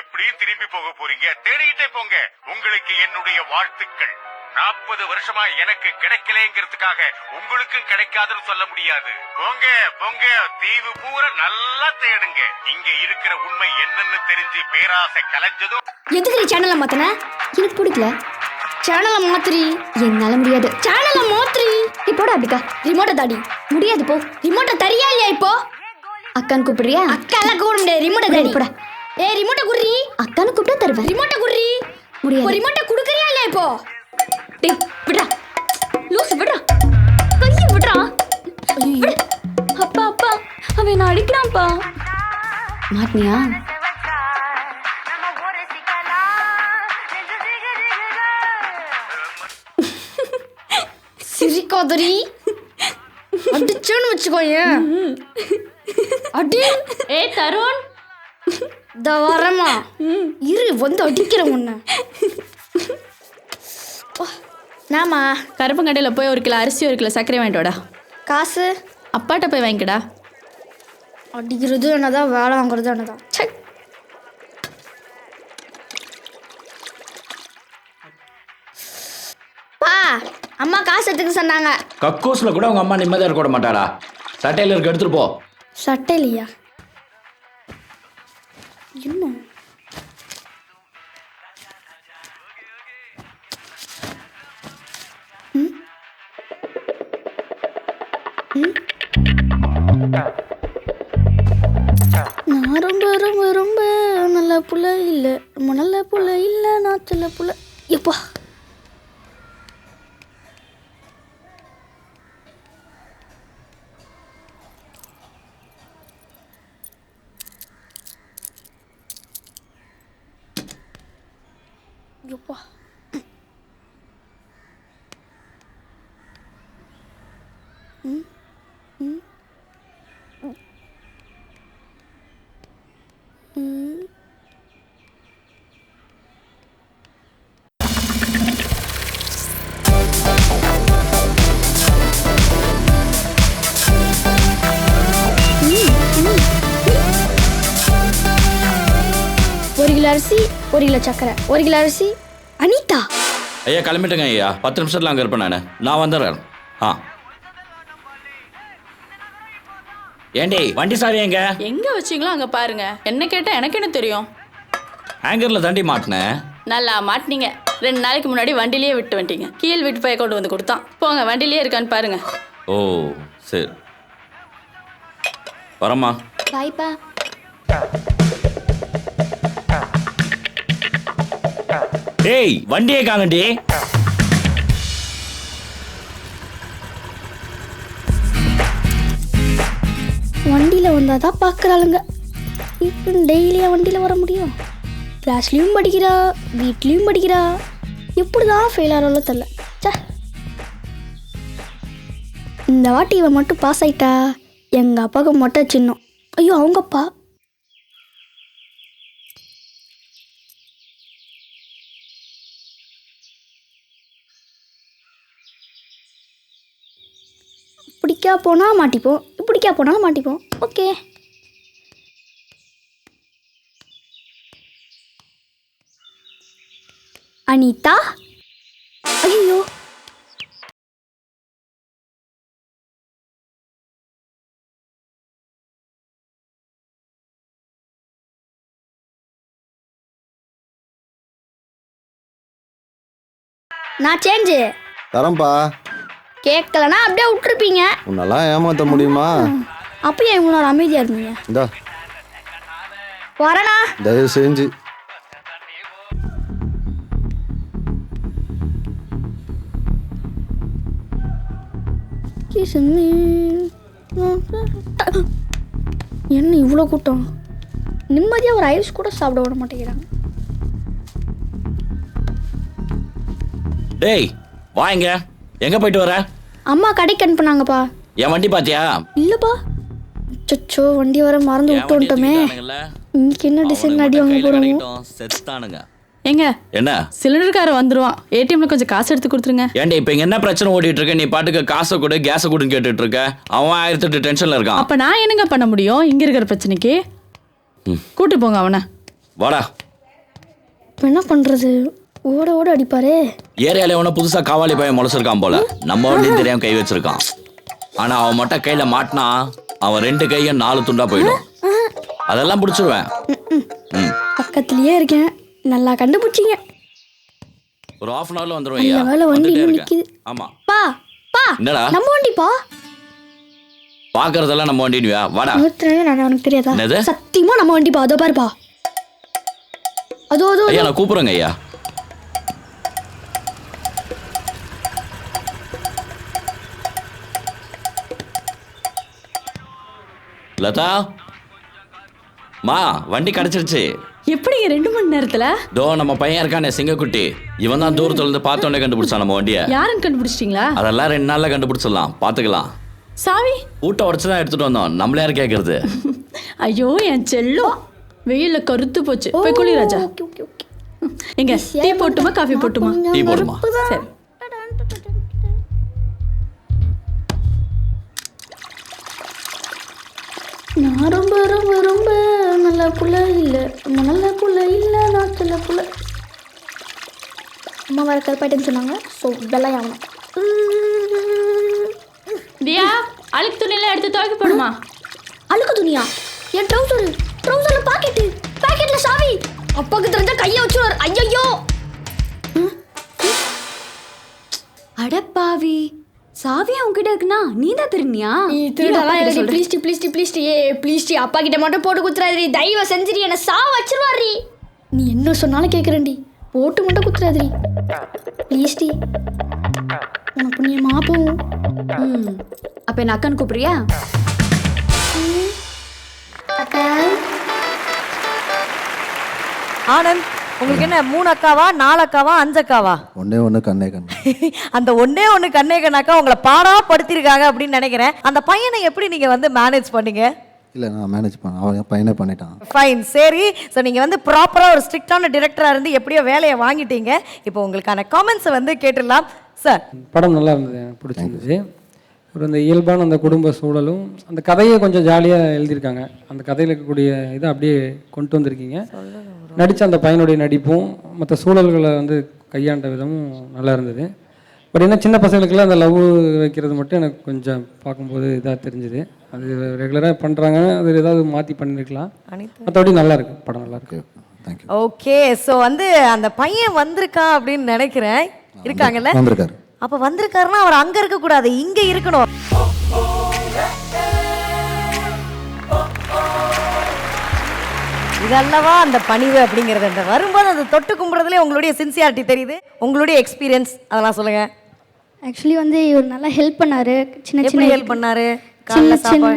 எப்படியும் திரும்பி போக போறீங்க? தேடிக்கிட்டே போங்க. உங்களுக்கு என்னுடைய வாழ்த்துக்கள். நாற்பது வருஷமா எனக்கு கிடைக்கலங்கிறதுக்காக உங்களுக்கும் கிடைக்காதுன்னு சொல்ல முடியாது. போங்க போங்க. தீவு பூரா நல்லா தேடுங்க. இங்க இருக்கிற உண்மை என்னன்னு தெரிஞ்சு பேராசை கலைஞ்சதும் எதுக்கு சேனலை மாத்தன? எனக்கு பிடிக்கல. சேனலை மாத்துறி என்னால முடியாது. சேனலை மாத்துறி இப்போட அப்படிக்கா ரிமோட்டை தாடி. முடியாது போ. ரிமோட்டை தரியா இல்லையா இப்போ? அக்கான்னு கூப்பிடுறியா? அக்கா எல்லாம் கூப்பிட முடியாது. ரிமோட்டை தாடி. போட. ஏ ரிமோட்டை குடுறி. அக்கான்னு கூப்பிட்டா தருவேன் ரிமோட்டை குடுறி. முடியாது. ரிமோட்டை குடுக்கறியா இல்லையா இப்போ? டேய் விட்றா. லூசு விட்றா. கையை விட்றா. விடு. அப்பா அப்பா. அவன் என்ன அடிக்கிறான்ப்பா. மாட்டினியா சிரிக்காதரி அடிச்சோன்னு வச்சுக்கோயேன். அடி. ஏ தருண். இந்த வரமா. இரு வந்து அடிக்கிற உன்னை. நாமா? கருப்பங்கடையில் போய் ஒரு கிலோ அரிசி ஒரு கிலோ சர்க்கரை வாங்கிட்டு வாடா. காசு? அப்பாட்ட போய் வாங்கிக்கடா. அடிக்கிறது என்னதான் வேலை வாங்குறது என்னதான். பா அம்மா காசு எடுத்துக்க சொன்னாங்க. கக்கூஸ்ல கூட உங்க அம்மா நிம்மதியா இருக்க மாட்டாரா சட்டையில இருக்க எடுத்துட்டு போ. சட்டை இல்லையா என்ன? நான் ரொம்ப ரொம்ப ரொம்ப நல்ல புள்ள இல்லை. ரொம்ப நல்ல புள்ள இல்லை நான் சில புள்ள. எப்பா? ஒரு கிலோ அரிசி ஒரு கிலோ சக்கரை ஒரு கிலோ அரிசி. அனிதா. ஐயா கிளம்பிட்டேங்க ஐயா. பத்து நிமிஷத்துல அங்கே இருப்பேன் நான். நான் வந்துடுறேன். ஆ. ஏண்டி வண்டி சாவி எங்க? எங்க வச்சீங்களோ அங்க பாருங்க. என்ன கேட்டா எனக்கு என்ன தெரியும்? ஹேங்கர்ல தாண்டி மாட்டினேன் நல்லா மாட்டினீங்க. ரெண்டு நாளைக்கு முன்னாடி வண்டிலேயே விட்டு வந்துட்டீங்க. கீழ் வீட்டு போய் கொண்டு வந்து கொடுத்தான். போங்க வண்டிலேயே இருக்கான்னு பாருங்க. ஓ சரி. வரம்மா. பாய்ப்பா டேய் வண்டியே காங்கண்டி வண்டியில் வந்தால் தான் பார்க்குறாளுங்க இப்போ டெய்லியாக வண்டியில் வர முடியும். கிளாஸ்லேயும் படிக்கிறா வீட்லேயும் படிக்கிறா. எப்படி தான் ஃபெயில் ஆகிறாலும் தெரில ச்சே. இந்த வாட்டி இவன் மட்டும் பாஸ் ஆயிட்டா? எங்கள் அப்பாவுக்கு மொட்டை சின்னம். ஐயோ அவங்க அப்பா. போனால் மாட்டிப்போம். இப்படிக்கா போனாலும் மாட்டிப்போம். ஓகே. அனிதா? ஐயோ நான் சேஞ்சு தரம்பா கேட்கலன்னா அப்படியே விட்டுருப்பீங்க. உன்னெல்லாம் ஏமாற்ற முடியுமா? அப்போ ஏன் இவ்வளோ அமைதியாக இருந்தீங்க? இந்தா. வரேண்ணா தயவு செஞ்சு. என்ன இவ்வளோ கூட்டம்? நிம்மதியாக ஒரு ஐஸ் கூட சாப்பிட விட மாட்டேங்கிறாங்க. டேய் வா இங்க. எங்க போயிட்டு வர? அம்மா கடைக்கு அனுப்புனாங்கப்பா. என் வண்டி பாத்தியா? இல்லைப்பா. அச்சோ வண்டி வர மறந்து விட்டு வந்துட்டோமே? இன்னைக்கு என்ன டிசைன் அடி வாங்க கிடைக்கட்டும், செத்தானுங்க. ஏங்க என்ன? சிலிண்டர்காரன் வந்துருவான். ஏடிஎம்ல கொஞ்சம் காசு எடுத்து கொடுத்துருங்க. ஏன்டி இப்ப இங்க என்ன பிரச்சனை ஓடிட்டு இருக்க? நீ பாட்டுக்கு காசை கொடு கேஸை கொடுன்னு கேட்டுட்டு இருக்க. அவன் ஆயிரத்தி எட்டு டென்ஷன்ல இருக்கான். அப்ப நான் என்னங்க பண்ண முடியும்? இங்க இருக்கிற பிரச்சனைக்கு? கூட்டு போங்க அவனை. வாடா. இப்போ என்ன பண்ணுறது ஓட ஓட அடிப்பாரே. ஏரியால எவனோ புதுசா காவாலி பையன் முளைச்சிருக்கான் போல. நம்ம வண்டியும் தெரியாம கை வச்சிருக்கான். ஆனா அவன் மட்டும் கையில மாட்டினா அவன் ரெண்டு கையும் நாலு துண்டா போயிடும். அதெல்லாம் பிடிச்சிருவேன். பக்கத்துலயே இருக்கேன். நல்லா கண்டுபிடிச்சிங்க. ஒரு ஹாஃப் அன் ஹவர்ல வந்துருவேன் ஐயா. வேளை வண்டி. நிக்குது. ஆமா. பா பா என்னடா? நம்ம வண்டிப்பா பாக்குறதெல்லாம் நம்ம வண்டினியா வாடா. நூற்றி நான் உனக்கு தெரியாதா? சத்தியமா நம்ம வண்டிப்பா அதோ பாருப்பா அதோ அதோ ஐயா நான் கூப்பிடுறேங்க ஐயா. லதா? மா வண்டி கிடைச்சிருச்சு. எப்படிங்க ரெண்டு மணி நேரத்துல? தோ நம்ம பையன் இருக்கானே சிங்கக்குட்டி. இவன் தான் தூரத்துல இருந்து பார்த்த உடனே கண்டுபிடிச்சான் நம்ம வண்டிய. யாருன்னு கண்டுபிடிச்சிட்டீங்களா? அதெல்லாம் ரெண்டு நாள்ல கண்டுபிடிச்சிடலாம். பாத்துக்கலாம் சாவி ஊட்ட உடச்சு தான் எடுத்துட்டு வந்தோம். நம்மள யார் கேக்குறது? ஐயோ என் செல்லம். வெயில்ல கருத்து போச்சு. போய் குளி ராஜா. Okay okay okay. எங்க டீ போட்டுமா காஃபி போட்டுமா? டீ போடுமா? சரி. புள்ள இல்லை. நல்ல புள்ள இல்லை நான் சில புள்ள. அம்மா வர கருப்பாயிட்டேன்னு சொன்னாங்க. ஸோ ஆகணும் தியா அழுக்கு துணியெல்லாம் எடுத்து துவைக்க போடுமா? அழுக்கு துணியா? என் ட்ரௌசர் ட்ரௌசர்ல பாக்கெட்டு பாக்கெட்ல சாவி. அப்பாக்கு தெரிஞ்சா கையை வச்சுருவார் ஐயோ அடப்பாவி சாவி உன்கிட்ட இருக்குன்னா நீ தான் திருநியா நீ திருடலாம் எழுதி ப்ளீஸ் டி ப்ளீஸ் டி ப்ளீஸ் டி ஏ ப்ளீஸ் டி அப்பா கிட்ட மட்டும் போட்டு குத்துறாதீ. தயவு செஞ்சிரி என்ன சா வச்சிருவாரி நீ என்ன சொன்னாலும் கேட்குறேன்டி போட்டு மட்டும் குத்துறாதீ. Please D. உனக்கு புண்ணியமா போகும். ம். அப்ப என்ன அக்கன் கூப்பிடுறியா? அக்கா. ஆனந்த். உங்களுக்கு என்ன மூணு அக்காவா நாலு அக்காவா அஞ்சு அக்காவா ஒன்னே ஒன்று கண்ணே கண்ணு. அந்த ஒண்ணே ஒண்ணு கண்ணே கண்ணாக்கா உங்களை பாடா படுத்திருக்காங்க அப்படின்னு நினைக்கிறேன். அந்த பையனை எப்படி நீங்க வந்து மேனேஜ் பண்ணீங்க? இல்லை நான் மேனேஜ் பண்ண அவன் பையனே பண்ணிட்டான். ஃபைன் சரி. ஸோ நீங்கள் வந்து ப்ராப்பராக ஒரு ஸ்ட்ரிக்டான டிரெக்டராக இருந்து எப்படியோ வேலையை வாங்கிட்டீங்க. இப்போ உங்களுக்கான காமெண்ட்ஸை வந்து கேட்டுடலாம். சார் படம் நல்லா இருந்தது எனக்கு பிடிச்சிருந்துச்சு ஒரு அந்த இயல்பான அந்த குடும்ப சூழலும் அந்த கதையை கொஞ்சம் ஜாலியாக எழுதியிருக்காங்க. அந்த கதையில் இருக்கக்கூடிய இதை அப்படியே கொண்டு வந்திருக்கீங்க. நடித்த அந்த பையனுடைய நடிப்பும் மற்ற சூழல்களை வந்து கையாண்ட விதமும் நல்லா இருந்தது. பட் என்ன சின்ன பசங்களுக்கெல்லாம் அந்த லவ் வைக்கிறது மட்டும் எனக்கு கொஞ்சம் பார்க்கும்போது இதாக தெரிஞ்சுது. அது ரெகுலராக பண்ணுறாங்க அது ஏதாவது மாற்றி பண்ணிருக்கலாம். மற்றபடி நல்லா இருக்கு படம் நல்லா இருக்கு. ஓகே ஸோ வந்து அந்த பையன் வந்திருக்கான் அப்படின்னு நினைக்கிறேன். இருக்காங்கல்ல? வந்திருக்காரு. அப்போ வந்திருக்காருன்னா அவர் அங்கே இருக்கக்கூடாது இங்கே இருக்கணும். இதல்லவா அந்த பணிவு அப்படிங்கிறது அந்த வரும்போது அந்த தொட்டு கும்புறதுலேயே உங்களுடைய சின்சியாரிட்டி தெரியுது உங்களுடைய எக்ஸ்பீரியன்ஸ் அதெல்லாம் சொல்லுங்க. ஆக்சுவலி வந்து இவர் நல்லா ஹெல்ப் பண்ணாரு. சின்ன சின்ன ஹெல்ப் பண்ணாரு? சின்ன சின்ன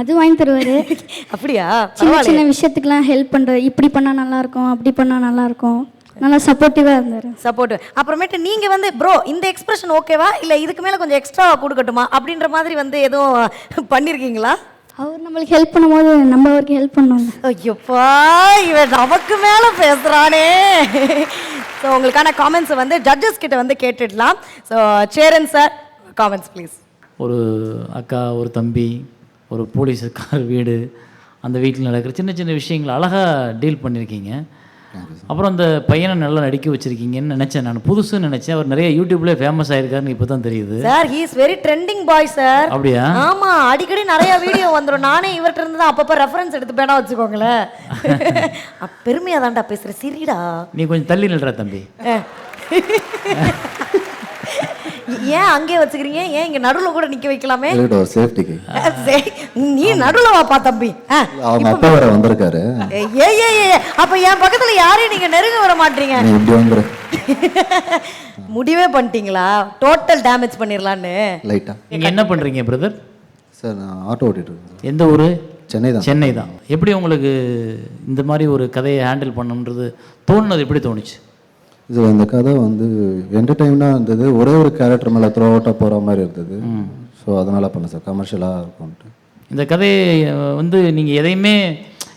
அது வாங்கி தருவாரு. அப்படியா? சின்ன சின்ன விஷயத்துக்குலாம் ஹெல்ப் பண்றாரு இப்படி பண்ணா நல்லா இருக்கும் அப்படி பண்ணா நல்லா இருக்கும். நல்லா சப்போர்ட்டிவா இருந்தாரு. சப்போர்ட் அப்புறமேட்டு நீங்க வந்து ப்ரோ இந்த எக்ஸ்பிரஷன் ஓகேவா இல்ல இதுக்கு மேல கொஞ்சம் எக்ஸ்ட்ரா கொடுக்கட்டுமா? அப்படின்ற மாதிரி வந்து எதுவும் பண்ணிருக்கீங்களா? அவர் நம்மளுக்கு ஹெல்ப் பண்ணும்போது நம்ம அவருக்கு ஹெல்ப் பண்ணோங்க ஐயோப்பா இவன் நமக்கு மேல பேசுறானே. ஸோ உங்களுக்கான காமெண்ட்ஸ் வந்து ஜட்ஜஸ் கிட்ட வந்து கேட்டுடலாம். So Cheran sir comments please ஒரு அக்கா ஒரு தம்பி ஒரு போலீஸுக்கார் வீடு அந்த வீட்டில் நடக்கிற சின்ன சின்ன விஷயங்களை அழகாக டீல் பண்ணியிருக்கீங்க அப்புறம் அந்த பையனை நல்லா நடிக்க வச்சுருக்கீங்கன்னு நினச்சேன் நான். புதுசுன்னு நினச்சேன். அவர் நிறைய யூடியூப்லேயே ஃபேமஸ் ஆயிருக்காருன்னு இப்போ தான் தெரியுது. Sir he is very trending boy sir அப்படியா? ஆமா அடிக்கடி நிறைய வீடியோ வந்துடும் நானே இவர்கிட்ட இருந்து தான் அப்பப்போ ரெஃபரன்ஸ் எடுத்து பேனா வச்சுக்கோங்களேன். பெருமையா தான்டா பேசுற சிரிடா. நீ கொஞ்சம் தள்ளி நில்ற தம்பி. ஏன் அங்கே வச்சுக்கிறீங்க? ஏன் இங்க நடுவுல கூட நிக்க வைக்கலாமே? சேஃப்டிக்கு நீ நடுவுல வாப்பா தம்பி. அவங்க அப்பா வேற வந்திருக்காரு. ஏ ஏ ஏ அப்ப என் பக்கத்துல யாரையும் நீங்க நெருங்க வர மாட்டீங்க? நீ இப்படி வந்துரு. முடிவே பண்ணிட்டீங்களா? டோட்டல் டேமேஜ் பண்ணிடலான்னு லைட்டா நீங்கள் என்ன பண்ணுறீங்க பிரதர் சார் நான் ஆட்டோ ஓட்டிட்டு இருக்கேன் எந்த ஊர்? சென்னை தான். சென்னை தான். எப்படி உங்களுக்கு இந்த மாதிரி ஒரு கதையை ஹேண்டில் பண்ணணுன்றது தோணுனது எப்படி தோணுச்சு? இது இந்த கதை வந்து என்டர்டைனாக இருந்தது. ஒரே ஒரு கேரக்டர் மேலே த்ரோ அவுட்டாக போகிற மாதிரி இருந்தது. ஸோ அதனால் பண்ணேன் சார். கமர்ஷியலாக இருக்கும்ன்ட்டு இந்த கதையை வந்து நீங்கள் எதையுமே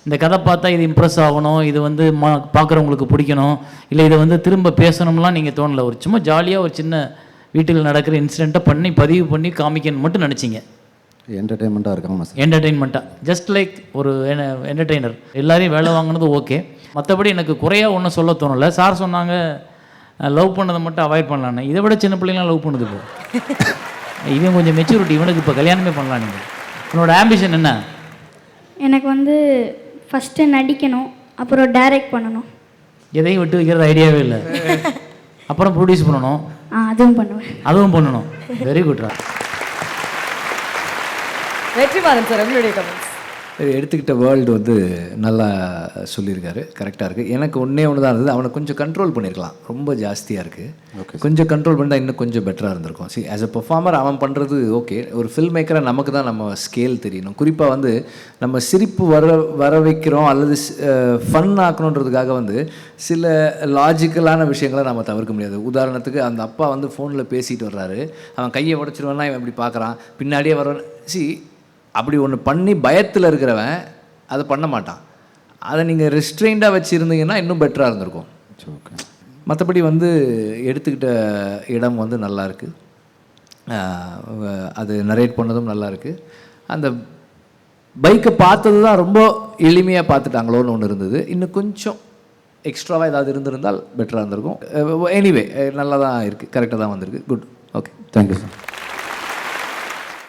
இந்த கதை பார்த்தா இது இம்ப்ரெஸ் ஆகணும் இது வந்து மா பார்க்குறவங்களுக்கு பிடிக்கணும் இல்லை இதை வந்து திரும்ப பேசணும்லாம் நீங்கள் தோணல. ஒரு சும்மா ஜாலியாக ஒரு சின்ன வீட்டில் நடக்கிற இன்சிடெண்ட்டை பண்ணி பதிவு பண்ணி காமிக்கணும்னு மட்டும் நினச்சிங்க. என்டர்டைன்மெண்ட்டாக இருக்காமா சார். என்டர்டெயின்மெண்ட்டாக ஜஸ்ட் லைக் ஒரு என்டர்டெய்னர் எல்லாரையும் வேலை வாங்கினது ஓகே மற்றபடி எனக்கு குறையாக ஒன்றும் சொல்ல தோணலை. சார் சொன்னாங்க லவ் பண்ணதை மட்டும் அவாய்ட் பண்ணலான்னு இதை விட சின்ன பிள்ளைங்களாம் லவ் பண்ணுது இப்போ. இவன் கொஞ்சம் மெச்சூரிட்டி இவனுக்கு இப்போ கல்யாணமே பண்ணலாம் நீங்கள் உன்னோட ஆம்பிஷன் என்ன? எனக்கு வந்து ஃபஸ்ட்டு நடிக்கணும் அப்புறம் டைரக்ட் பண்ணணும். எதையும் விட்டு வைக்கிறது ஐடியாவே இல்லை. அப்புறம் ப்ரொடியூஸ் பண்ணணும். ஆ அதுவும் பண்ணுவேன். அதுவும் பண்ணணும். வெரி குட்ரா வெற்றிமாறன் சார் உங்களுடைய கமெண்ட்ஸ் எடுத்துக்கிட்ட வேர்ல்டு வந்து நல்லா சொல்லியிருக்காரு கரெக்டாக இருக்குது எனக்கு ஒன்றே ஒன்று தான் இருந்தது. அவனை கொஞ்சம் கண்ட்ரோல் பண்ணியிருக்கலாம். ரொம்ப ஜாஸ்தியாக இருக்குது கொஞ்சம் கண்ட்ரோல் பண்ணிட்டா இன்னும் கொஞ்சம் பெட்டராக இருந்திருக்கும். சி ஆஸ் அ பெர்ஃபார்மர் அவன் பண்ணுறது ஓகே ஒரு ஃபில்ம் மேக்கரை நமக்கு தான் நம்ம ஸ்கேல் தெரியணும். குறிப்பாக வந்து நம்ம சிரிப்பு வர வர வைக்கிறோம் அல்லது ஃபன் ஆக்கணுன்றதுக்காக வந்து சில லாஜிக்கலான விஷயங்களை நம்ம தவிர்க்க முடியாது. உதாரணத்துக்கு அந்த அப்பா வந்து ஃபோனில் பேசிட்டு வர்றாரு. அவன் கையை உடச்சிருவான்னா இவன் இப்படி பார்க்குறான். பின்னாடியே வர்றான். சி அப்படி ஒன்று பண்ணி பயத்தில் இருக்கிறவன் அதை பண்ண மாட்டான். அதை நீங்கள் ரெஸ்ட்ரெயின்டாக வச்சுருந்தீங்கன்னா இன்னும் பெட்டராக இருந்திருக்கும். மற்றபடி வந்து எடுத்துக்கிட்ட இடம் வந்து நல்லா அது நரேட் பண்ணதும் நல்லா இருக்குது அந்த பைக்கை பார்த்தது தான் ரொம்ப எளிமையாக பார்த்துட்டாங்களோன்னு ஒன்று இருந்தது. இன்னும் கொஞ்சம் எக்ஸ்ட்ராவாக ஏதாவது இருந்திருந்தால் பெட்டராக இருந்திருக்கும். எனிவே நல்லா தான் இருக்குது கரெக்டாக தான் வந்திருக்கு. Good okay thank you sir